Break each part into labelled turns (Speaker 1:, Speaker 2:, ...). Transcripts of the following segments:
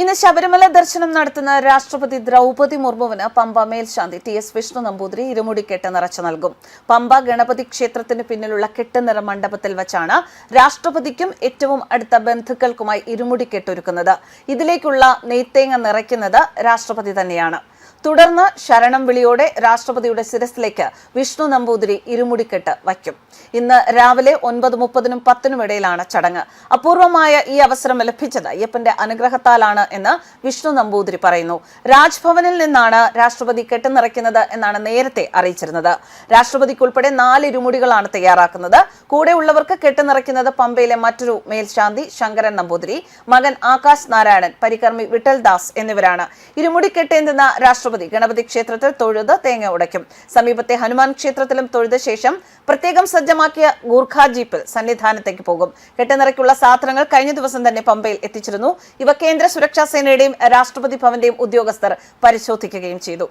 Speaker 1: ഇന്ന് ശബരിമല ദർശനം നടത്തുന്ന രാഷ്ട്രപതി ദ്രൗപതി മുർമുവിന് പമ്പ മേൽശാന്തി ടി എസ് വിഷ്ണു നമ്പൂതിരി ഇരുമുടിക്കെട്ട് നിറച്ചു നൽകും. പമ്പ ഗണപതി ക്ഷേത്രത്തിന് പിന്നിലുള്ള കെട്ടുനിറ മണ്ഡപത്തിൽ വച്ചാണ് രാഷ്ട്രപതിക്കും ഏറ്റവും അടുത്ത ബന്ധുക്കൾക്കുമായി ഇരുമുടിക്കെട്ടൊരുക്കുന്നത് ഇതിലേക്കുള്ള നെയ്ത്തേങ്ങ നിറയ്ക്കുന്നത് രാഷ്ട്രപതി തന്നെയാണ്. തുടർന്ന് ശരണം വിളിയോടെ രാഷ്ട്രപതിയുടെ ശിരസിലേക്ക് വിഷ്ണു നമ്പൂതിരി ഇരുമുടിക്കെട്ട് വയ്ക്കും. ഇന്ന് രാവിലെ ഒൻപത് മുപ്പതിനും പത്തിനും ഇടയിലാണ് ചടങ്ങ്. അപൂർവമായ ഈ അവസരം ലഭിച്ചത് അയ്യപ്പന്റെ അനുഗ്രഹത്താലാണ് എന്ന് വിഷ്ണു നമ്പൂതിരി പറയുന്നു. രാജ്ഭവനിൽ നിന്നാണ് രാഷ്ട്രപതി കെട്ടുനിറയ്ക്കുന്നത് എന്നാണ് നേരത്തെ അറിയിച്ചിരുന്നത്. രാഷ്ട്രപതിക്കുൾപ്പെടെ നാല് ഇരുമുടികളാണ് തയ്യാറാക്കുന്നത്. കൂടെ ഉള്ളവർക്ക് കെട്ടുനിറയ്ക്കുന്നത് പമ്പയിലെ മറ്റൊരു മേൽശാന്തി ശങ്കരൻ നമ്പൂതിരി മകൻ ആകാശ് നാരായണൻ പരികർമ്മി വിട്ടൽ ദാസ് എന്നിവരാണ് ഇരുമുടിക്കെട്ടേന്തുന്ന രാഷ്ട്രപതി ഗണപതി ക്ഷേത്രത്തിൽ തൊഴുത് തേങ്ങ ഉടയ്ക്കും. സമീപത്തെ ഹനുമാൻ ക്ഷേത്രത്തിലും തൊഴുത ശേഷം പ്രത്യേകം സജ്ജമാക്കിയ ഗൂർഖ ജീപ്പിൽ സന്നിധാനത്തേക്ക് പോകും. കെട്ടിനിറയ്ക്കുള്ള സാധനങ്ങൾ കഴിഞ്ഞ ദിവസം തന്നെ പമ്പയിൽ എത്തിച്ചിരുന്നു. ഇവ കേന്ദ്ര സുരക്ഷാ സേനയുടെയും രാഷ്ട്രപതി ഭവന്റെയും ഉദ്യോഗസ്ഥർ പരിശോധിക്കുകയും ചെയ്തു.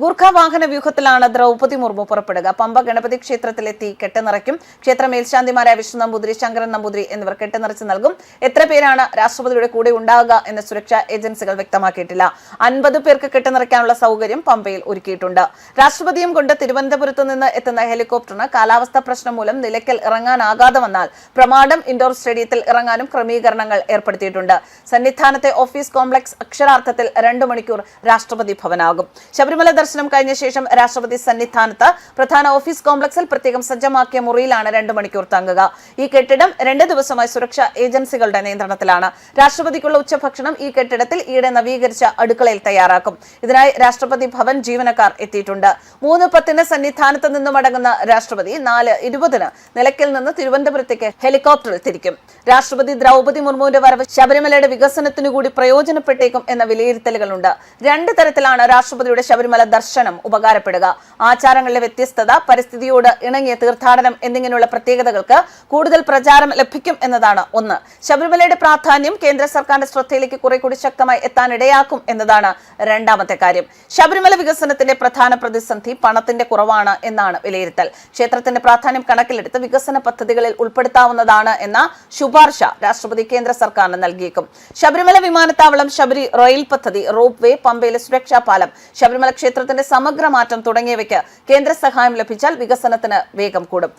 Speaker 1: ഗൂർഖ വാഹന വ്യൂഹത്തിലാണ് ദ്രൗപതി മുർമു പുറപ്പെടുക. പമ്പ ഗണപതി ക്ഷേത്രത്തിലെത്തി കെട്ടുനിറയ്ക്കും. ക്ഷേത്ര മേൽശാന്തിമാരായ വിഷ്ണു നമ്പൂതിരി ശങ്കരൻ നമ്പൂതിരി എന്നിവർ കെട്ടുനിറച്ച് നൽകും. എത്ര പേരാണ് രാഷ്ട്രപതിയുടെ കൂടെ ഉണ്ടാകുക എന്ന് സുരക്ഷാ ഏജൻസികൾ വ്യക്തമാക്കിയിട്ടില്ല. അൻപത് പേർക്ക് കെട്ടുനിറയ്ക്കാനുള്ള സൗകര്യം പമ്പയിൽ ഒരുക്കിയിട്ടുണ്ട്. രാഷ്ട്രപതിയും കൊണ്ട് തിരുവനന്തപുരത്ത് നിന്ന് എത്തുന്ന ഹെലികോപ്റ്ററിന് കാലാവസ്ഥാ പ്രശ്നം മൂലം നിലയ്ക്കൽ ഇറങ്ങാനാകാതെ വന്നാൽ പ്രമാടം ഇൻഡോർ സ്റ്റേഡിയത്തിൽ ഇറങ്ങാനും ക്രമീകരണങ്ങൾ ഏർപ്പെടുത്തിയിട്ടുണ്ട്. സന്നിധാനത്തെ ഓഫീസ് കോംപ്ലക്സ് അക്ഷരാർത്ഥത്തിൽ രണ്ടു മണിക്കൂർ രാഷ്ട്രപതി ഭവനാകും. ശബരിമല ദർശനം കഴിഞ്ഞ ശേഷം രാഷ്ട്രപതി സന്നിധാനത്ത് പ്രധാന ഓഫീസ് കോംപ്ലക്സിൽ പ്രത്യേകം സജ്ജമാക്കിയ മുറിയിലാണ് രണ്ടു മണിക്കൂർ തങ്ങുക. ഈ കെട്ടിടം രണ്ട് ദിവസമായി സുരക്ഷാ ഏജൻസികളുടെ നിയന്ത്രണത്തിലാണ്. രാഷ്ട്രപതിക്കുള്ള ഉച്ചഭക്ഷണം ഈ കെട്ടിടത്തിൽ ഈയിടെ നവീകരിച്ച അടുക്കളയിൽ തയ്യാറാക്കും. ഇതിനായി രാഷ്ട്രപതി ഭവൻ ജീവനക്കാർ എത്തിയിട്ടുണ്ട്. മൂന്ന് പത്തിന് സന്നിധാനത്ത് നിന്നും മടങ്ങുന്ന രാഷ്ട്രപതി നാല് ഇരുപതിന് നിലയ്ക്കൽ നിന്ന് തിരുവനന്തപുരത്തേക്ക് ഹെലികോപ്റ്ററിൽ തിരിക്കും. രാഷ്ട്രപതി ദ്രൗപതി മുർമുവിന്റെ വരവ് ശബരിമലയുടെ വികസനത്തിനു കൂടി പ്രയോജനപ്പെട്ടേക്കും എന്ന വിലയിരുത്തലുകളുണ്ട്. രണ്ട് തരത്തിലാണ് രാഷ്ട്രപതിയുടെ ശബരിമല ദർശനം ഉപകാരപ്പെടുക. ആചാരങ്ങളിലെ വ്യത്യസ്തത പരിസ്ഥിതിയോട് ഇണങ്ങിയ തീർത്ഥാടനം എന്നിങ്ങനെയുള്ള പ്രത്യേകതകൾക്ക് കൂടുതൽ പ്രചാരം ലഭിക്കും എന്നതാണ് ഒന്ന്. ശബരിമലയുടെ പ്രാധാന്യം കേന്ദ്ര സർക്കാരിന്റെ ശ്രദ്ധയിലേക്ക് കുറെ കൂടി ശക്തമായി എത്താനിടയാക്കും എന്നതാണ് രണ്ടാമത്തെ കാര്യം. ശബരിമല വികസനത്തിന്റെ പ്രധാന പ്രതിസന്ധി പണത്തിന്റെ കുറവാണ് എന്നാണ് വിലയിരുത്തൽ. ക്ഷേത്രത്തിന്റെ പ്രാധാന്യം കണക്കിലെടുത്ത് വികസന പദ്ധതികളിൽ ഉൾപ്പെടുത്താവുന്നതാണ് എന്ന ശുപാർശ രാഷ്ട്രപതി കേന്ദ്ര സർക്കാരിന് നൽകിയേക്കും. ശബരിമല വിമാനത്താവളം ശബരി റെയിൽ പദ്ധതി റോപ്പ് വേ പമ്പയിലെ സുരക്ഷാ പാലം ശബരിമല ക്ഷേത്രത്തിന്റെ സമഗ്ര മാറ്റം തുടങ്ങിയവയ്ക്ക് കേന്ദ്ര സഹായം ലഭിച്ചാൽ വികസനത്തിന് വേഗം കൂടും.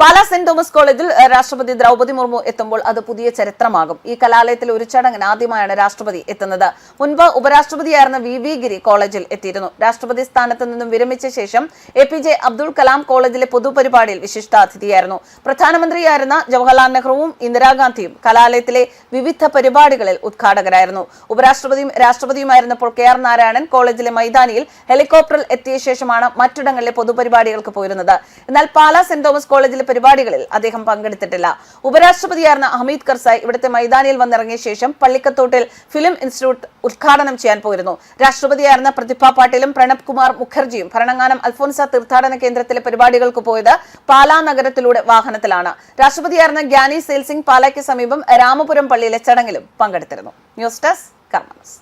Speaker 1: പാലാ സെന്റ് തോമസ് കോളേജിൽ രാഷ്ട്രപതി ദ്രൗപതി മുർമു എത്തുമ്പോൾ അത് പുതിയ ചരിത്രമാകും. ഈ കലാലയത്തിൽ ഒരു ചടങ്ങിന് ആദ്യമായാണ് രാഷ്ട്രപതി എത്തുന്നത്. മുൻപ് ഉപരാഷ്ട്രപതിയായിരുന്ന വി വി ഗിരി കോളേജിൽ എത്തിയിരുന്നു. രാഷ്ട്രപതി സ്ഥാനത്ത് നിന്നും വിരമിച്ച ശേഷം A P J Abdul Kalam കോളേജിലെ പൊതുപരിപാടിയിൽ വിശിഷ്ടാതിഥിയായിരുന്നു. പ്രധാനമന്ത്രിയായിരുന്ന ജവഹർലാൽ നെഹ്റുവും ഇന്ദിരാഗാന്ധിയും കലാലയത്തിലെ വിവിധ പരിപാടികളിൽ ഉദ്ഘാടകരായിരുന്നു. ഉപരാഷ്ട്രപതിയും രാഷ്ട്രപതിയുമായിരുന്നപ്പോൾ കെ ആർ നാരായണൻ കോളേജിലെ മൈതാനിയിൽ ഹെലികോപ്റ്ററിൽ എത്തിയ ശേഷമാണ് മറ്റിടങ്ങളിലെ പൊതുപരിപാടികൾക്ക് പോയിരുന്നത്. എന്നാൽ പാലാ സെന്റ് തോമസ് പരിപാടികളിൽ അദ്ദേഹം പങ്കെടുത്തിട്ടില്ല. ഉപരാഷ്ട്രപതിയായിരുന്ന ഹമീദ് കർസായി ഇവിടുത്തെ മൈതാനിയിൽ വന്നിറങ്ങിയ ശേഷം പള്ളിക്കത്തോട്ടിൽ ഫിലിം ഇൻസ്റ്റിറ്റ്യൂട്ട് ഉദ്ഘാടനം ചെയ്യാൻ പോയിരുന്നു. രാഷ്ട്രപതിയായിരുന്ന പ്രതിഭ പാട്ടീലും പ്രണബ് കുമാർ മുഖർജിയും ഭരണങ്ങാനം അൽഫോൻസ തീർത്ഥാടന കേന്ദ്രത്തിലെ പരിപാടികൾക്ക് പോയത് പാലാ നഗരത്തിലൂടെ വാഹനത്തിലാണ്. രാഷ്ട്രപതിയായിരുന്ന ഗ്യാനി സെയിൽ സിംഗ് പാലായ്ക്ക് സമീപം രാമപുരം പള്ളിയിലെ ചടങ്ങിലും പങ്കെടുത്തിരുന്നു. News desk കർണമസ്